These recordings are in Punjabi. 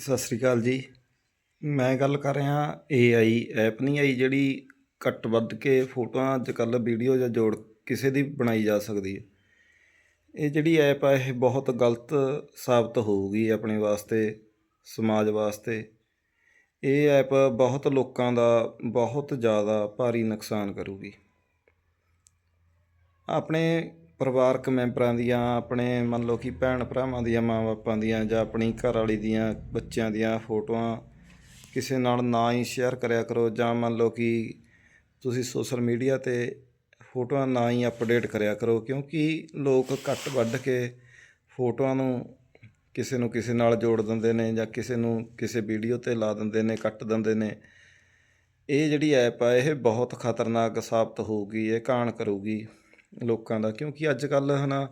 ਸਤਿ ਸ੍ਰੀ ਅਕਾਲ ਜੀ। ਮੈਂ ਗੱਲ ਕਰ ਰਿਹਾ AI ਐਪ ਨਹੀਂ ਆਈ ਜਿਹੜੀ ਕੱਟ ਵੱਧ ਕੇ ਫੋਟੋਆਂ ਅੱਜ ਕੱਲ੍ਹ ਵੀਡੀਓ ਜਾਂ ਜੋੜ ਕਿਸੇ ਦੀ ਬਣਾਈ ਜਾ ਸਕਦੀ ਹੈ। ਇਹ ਜਿਹੜੀ ਐਪ ਆ, ਇਹ ਬਹੁਤ ਗਲਤ ਸਾਬਤ ਹੋਊਗੀ ਆਪਣੇ ਵਾਸਤੇ, ਸਮਾਜ ਵਾਸਤੇ। ਇਹ ਐਪ ਬਹੁਤ ਲੋਕਾਂ ਦਾ ਬਹੁਤ ਜ਼ਿਆਦਾ ਭਾਰੀ ਨੁਕਸਾਨ ਕਰੂਗੀ। ਆਪਣੇ ਪਰਿਵਾਰਕ ਮੈਂਬਰਾਂ ਦੀਆਂ, ਆਪਣੇ ਮੰਨ ਲਓ ਕਿ ਭੈਣ ਭਰਾਵਾਂ ਦੀਆਂ ਮਾਂ ਬਾਪਾਂ ਦੀਆਂ ਜਾਂ ਆਪਣੀ ਘਰ ਵਾਲੀ ਦੀਆਂ ਬੱਚਿਆਂ ਦੀਆਂ ਫੋਟੋਆਂ ਕਿਸੇ ਨਾਲ ਨਾ ਹੀ ਸ਼ੇਅਰ ਕਰਿਆ ਕਰੋ ਜਾਂ ਮੰਨ ਲਓ ਕਿ ਤੁਸੀਂ ਸੋਸ਼ਲ ਮੀਡੀਆ ਤੇ ਫੋਟੋਆਂ ਨਾ ਹੀ ਅਪਡੇਟ ਕਰਿਆ ਕਰੋ, ਕਿਉਂਕਿ ਲੋਕ ਕੱਟ ਵੱਢ ਕੇ ਫੋਟੋਆਂ ਨੂੰ ਕਿਸੇ ਨੂੰ ਕਿਸੇ ਨਾਲ ਜੋੜ ਦਿੰਦੇ ਨੇ ਜਾਂ ਕਿਸੇ ਨੂੰ ਕਿਸੇ ਵੀਡੀਓ ਤੇ ਲਾ ਦਿੰਦੇ ਨੇ, ਕੱਟ ਦਿੰਦੇ ਨੇ। ਇਹ ਜਿਹੜੀ ਐਪ ਆ, ਇਹ ਬਹੁਤ ਖਤਰਨਾਕ ਸਾਬਤ ਹੋਊਗੀ, ਇਹ ਕਾਣ ਕਰੂਗੀ। ਲੋਕਾਂ ਦਾ, ਕਿਉਂਕਿ ਅੱਜ ਕੱਲ ਹਨਾ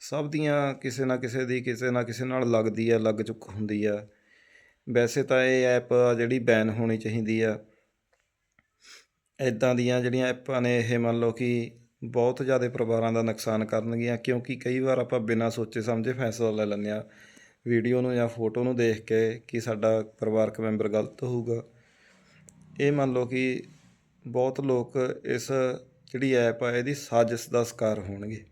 ਸਭ ਦੀਆਂ ਕਿਸੇ ਨਾ ਕਿਸੇ ਦੀ ਕਿਸੇ ਨਾ ਕਿਸੇ ਨਾਲ ਲੱਗਦੀ ਆ, ਲੱਗ ਚੁੱਕ ਹੁੰਦੀ ਆ। ਵੈਸੇ ਤਾਂ ਇਹ ਐਪ ਜਿਹੜੀ ਬੈਨ ਹੋਣੀ ਚਾਹੀਦੀ ਆ। ਇਦਾਂ ਦੀਆਂ ਜਿਹੜੀਆਂ ਐਪਾਂ ਨੇ, ਇਹ ਮੰਨ ਲਓ ਕਿ ਬਹੁਤ ਜ਼ਿਆਦਾ ਪਰਿਵਾਰਾਂ ਦਾ ਨੁਕਸਾਨ ਕਰਨਗੀਆਂ, ਕਿਉਂਕਿ ਕਈ ਵਾਰ ਆਪਾਂ ਬਿਨਾਂ ਸੋਚੇ ਸਮਝੇ ਫੈਸਲਾ ਲੈ ਲੈਂਦੇ ਆ, ਵੀਡੀਓ ਨੂੰ ਜਾਂ ਫੋਟੋ ਨੂੰ ਦੇਖ ਕੇ ਕਿ ਸਾਡਾ ਪਰਿਵਾਰਕ ਮੈਂਬਰ ਗਲਤ ਹੋਊਗਾ। ਇਹ ਮੰਨ ਲਓ ਕਿ ਬਹੁਤ ਲੋਕ ਇਸ ਜਿਹੜੀ ਐਪ ਆ, ਇਹਦੀ ਸਾਜ਼ਿਸ਼ ਦਾ ਸ਼ਿਕਾਰ ਹੋਣਗੇ।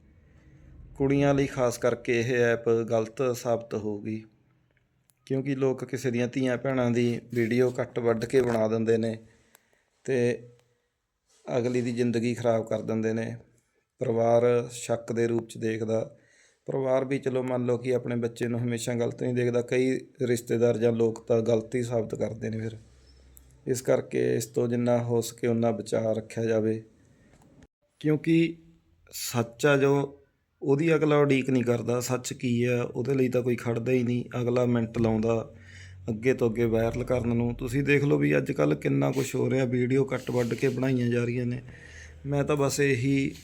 ਕੁੜੀਆਂ ਲਈ ਖਾਸ ਕਰਕੇ ਇਹ ਐਪ ਗਲਤ ਸਾਬਤ ਹੋਊਗੀ, ਕਿਉਂਕਿ ਲੋਕ ਕਿਸੇ ਦੀਆਂ ਧੀਆਂ ਭੈਣਾਂ ਦੀ ਵੀਡੀਓ ਕੱਟ ਵੱਢ ਕੇ ਬਣਾ ਦਿੰਦੇ ਨੇ ਤੇ ਅਗਲੀ ਦੀ ਜ਼ਿੰਦਗੀ ਖਰਾਬ ਕਰ ਦਿੰਦੇ ਨੇ। ਪਰਿਵਾਰ ਸ਼ੱਕ ਦੇ ਰੂਪ ਚ ਦੇਖਦਾ। ਪਰਿਵਾਰ ਵੀ ਚਲੋ ਮੰਨ ਲਓ ਕਿ ਆਪਣੇ ਬੱਚੇ ਨੂੰ ਹਮੇਸ਼ਾ ਗਲਤ ਨਹੀਂ ਦੇਖਦਾ, ਕਈ ਰਿਸ਼ਤੇਦਾਰ ਜਾਂ ਲੋਕ ਤਾਂ ਗਲਤੀ ਸਾਬਤ ਕਰਦੇ ਨੇ ਫਿਰ। ਇਸ ਕਰਕੇ ਇਸ ਤੋਂ ਜਿੰਨਾ ਹੋ ਸਕੇ ਉਨਾ ਬਚਾਅ ਰੱਖਿਆ ਜਾਵੇ। ਕਿਉਂਕਿ ਸੱਚ ਆ ਜੋ, ਉਹਦੀ ਅਗਲਾ ਉਡੀਕ ਨਹੀਂ ਕਰਦਾ, ਸੱਚ ਕੀ ਆ, ਉਹਦੇ ਲਈ ਤਾਂ ਕੋਈ ਖੜਦਾ ਹੀ ਨਹੀਂ, ਅਗਲਾ ਮਿੰਟ ਲਾਉਂਦਾ ਅੱਗੇ ਤੋਂ ਅੱਗੇ ਵਾਇਰਲ ਕਰਨ ਨੂੰ। ਤੁਸੀਂ ਦੇਖ ਲਓ ਵੀ ਅੱਜ ਕੱਲ ਕਿੰਨਾ ਕੁਝ ਹੋ ਰਿਹਾ, ਵੀਡੀਓ ਕੱਟ ਵੱਢ ਕੇ ਬਣਾਈਆਂ ਜਾ ਰਹੀਆਂ ਨੇ। ਮੈਂ ਤਾਂ ਬਸ ਇਹੀ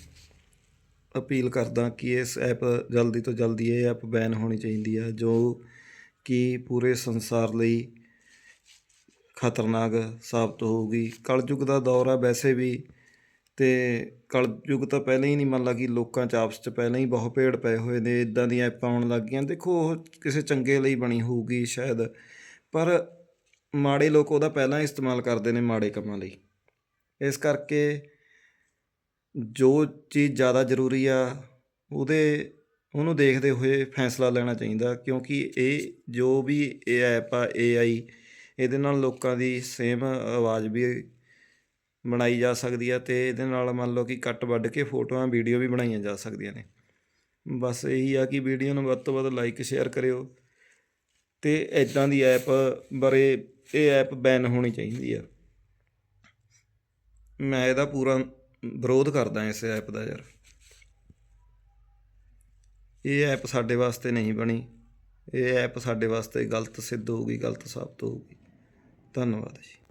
ਅਪੀਲ ਕਰਦਾ ਕਿ ਇਸ ਐਪ ਜਲਦੀ ਤੋਂ ਜਲਦੀ ਇਹ ਐਪ ਬੈਨ ਹੋਣੀ ਚਾਹੀਦੀ ਆ, ਜੋ ਕਿ ਪੂਰੇ ਸੰਸਾਰ ਲਈ ਖਤਰਨਾਕ ਸਾਬਤ ਹੋਊਗੀ। ਕਲਯੁਗ ਦਾ ਦੌਰ ਆ, ਵੈਸੇ ਵੀ ਤੇ ਕਲਯੁਗ ਤਾਂ ਪਹਿਲਾਂ ਹੀ ਨਹੀਂ ਮੰਨ ਲਾ ਕਿ ਲੋਕਾਂ 'ਚ ਆਪਸ 'ਚ ਪਹਿਲਾਂ ਹੀ ਬਹੁਤ ਭੇੜ ਪਏ ਹੋਏ ਨੇ ਇੱਦਾਂ ਦੀਆਂ ਐਪਾਂ ਆਉਣ ਲੱਗ ਗਈਆਂ। ਦੇਖੋ, ਉਹ ਕਿਸੇ ਚੰਗੇ ਲਈ ਬਣੀ ਹੋਊਗੀ ਸ਼ਾਇਦ, ਪਰ ਮਾੜੇ ਲੋਕ ਉਹਦਾ ਪਹਿਲਾਂ ਹੀ ਇਸਤੇਮਾਲ ਕਰਦੇ ਨੇ ਮਾੜੇ ਕੰਮਾਂ ਲਈ। ਇਸ ਕਰਕੇ ਜੋ ਚੀਜ਼ ਜ਼ਿਆਦਾ ਜ਼ਰੂਰੀ ਆ, ਉਹਦੇ, ਉਹਨੂੰ ਦੇਖਦੇ ਹੋਏ ਫੈਸਲਾ ਲੈਣਾ ਚਾਹੀਦਾ, ਕਿਉਂਕਿ ਇਹ ਜੋ ਵੀ ਇਹ ਐਪ ਆ AI ਇਹਦੇ ਨਾਲ ਲੋਕਾਂ ਦੀ ਸੇਮ ਆਵਾਜ਼ ਵੀ ਬਣਾਈ ਜਾ ਸਕਦੀ ਹੈ ਤੇ ਇਹਦੇ ਨਾਲ ਮੰਨ ਲਓ ਕਿ ਕੱਟ ਵੱਢ ਕੇ ਫੋਟੋਆਂ, ਵੀਡੀਓ ਵੀ ਬਣਾਈਆਂ ਜਾ ਸਕਦੀਆਂ ਨੇ। ਬਸ ਇਹੀ ਆ ਕਿ ਵੀਡੀਓ ਨੂੰ ਵੱਧ ਤੋਂ ਵੱਧ ਲਾਈਕ ਸ਼ੇਅਰ ਕਰਿਓ ਤੇ ਇਦਾਂ ਦੀ ਐਪ ਬਾਰੇ ਇਹ ਐਪ ਬੈਨ ਹੋਣੀ ਚਾਹੀਦੀ ਆ। ਮੈਂ ਇਹਦਾ ਪੂਰਾ ਵਿਰੋਧ ਕਰਦਾ ਇਸ ਐਪ ਦਾ ਯਾਰ। ਇਹ ਐਪ ਸਾਡੇ ਵਾਸਤੇ ਨਹੀਂ ਬਣੀ। ਇਹ ਐਪ ਸਾਡੇ ਵਾਸਤੇ ਗਲਤ ਸਿੱਧ ਹੋਊਗੀ, ਗਲਤ ਸਾਬਤ ਹੋਊਗੀ। ਧੰਨਵਾਦ ਜੀ।